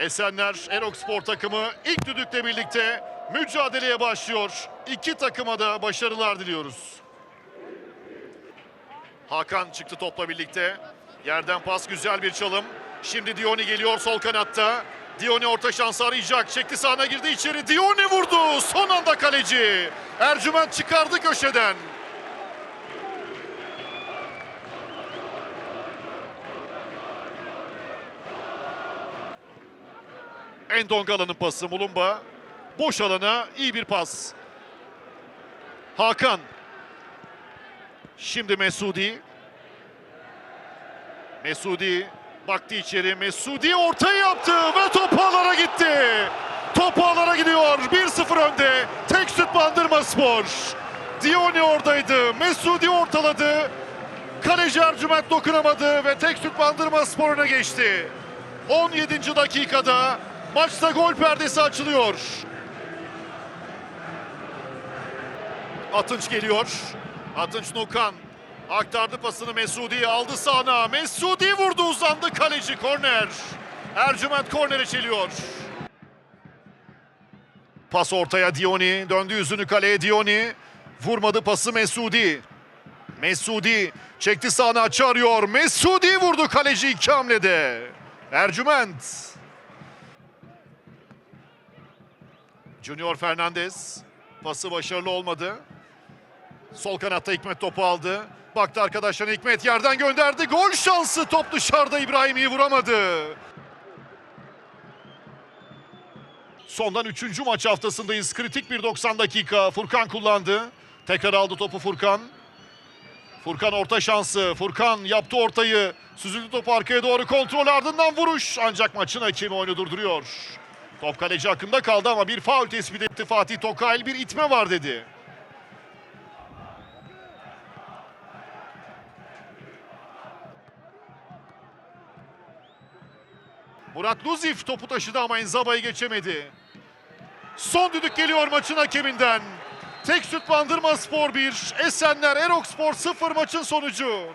Esenler Erok Spor takımı ilk düdükle birlikte mücadeleye başlıyor. İki takıma da başarılar diliyoruz. Hakan çıktı topla birlikte. Yerden pas güzel bir çalım. Şimdi Dioni geliyor sol kanatta. Dioni orta şansı arayacak. Çekti sahne girdi içeri. Dioni vurdu. Son anda kaleci. Ercüment çıkardı köşeden. Endongala'nın pası Mulumba. Boş alana iyi bir pas. Hakan. Şimdi Mesudi. Mesudi baktı içeri. Mesudi ortayı yaptı ve top ağlara gitti. Top ağlara gidiyor. 1-0 önde. Tek süt bandırma spor. Dioni oradaydı. Mesudi ortaladı. Kaleci Ercüment dokunamadı ve tek süt bandırma sporuna geçti. 17. dakikada maçta gol perdesi açılıyor. Atınç geliyor. Atınç Nukan aktardı pasını Mesudi'ye aldı sağına. Mesudi vurdu uzandı kaleci korner. Ercüment kornere çeliyor. Pas ortaya Dioni. Döndü yüzünü kaleye Dioni. Vurmadı pası Mesudi. Mesudi çekti sağına açı arıyor. Mesudi vurdu kaleci iki hamlede. Ercüment. Junior Fernandez. Pası başarılı olmadı. Sol kanatta Hikmet topu aldı. Baktı arkadaşlarına Hikmet yerden gönderdi. Gol şansı top dışarıda İbrahim iyi vuramadı. Sondan 3. maç haftasındayız. Kritik bir 90 dakika. Furkan kullandı. Tekrar aldı topu Furkan. Furkan orta şansı. Furkan yaptı ortayı. Süzüldü topu arkaya doğru kontrol ardından vuruş. Ancak maçın hakemi oyunu durduruyor. Top kaleci hakkında kaldı ama bir faul tespit etti Fatih Tokayl. Bir itme var dedi. Murat Luzif topu taşıdı ama Enzaba'yı geçemedi. Son düdük geliyor maçın hakeminden. Tek süt bandırma spor 1, Esenler Erok Spor 0 maçın sonucu.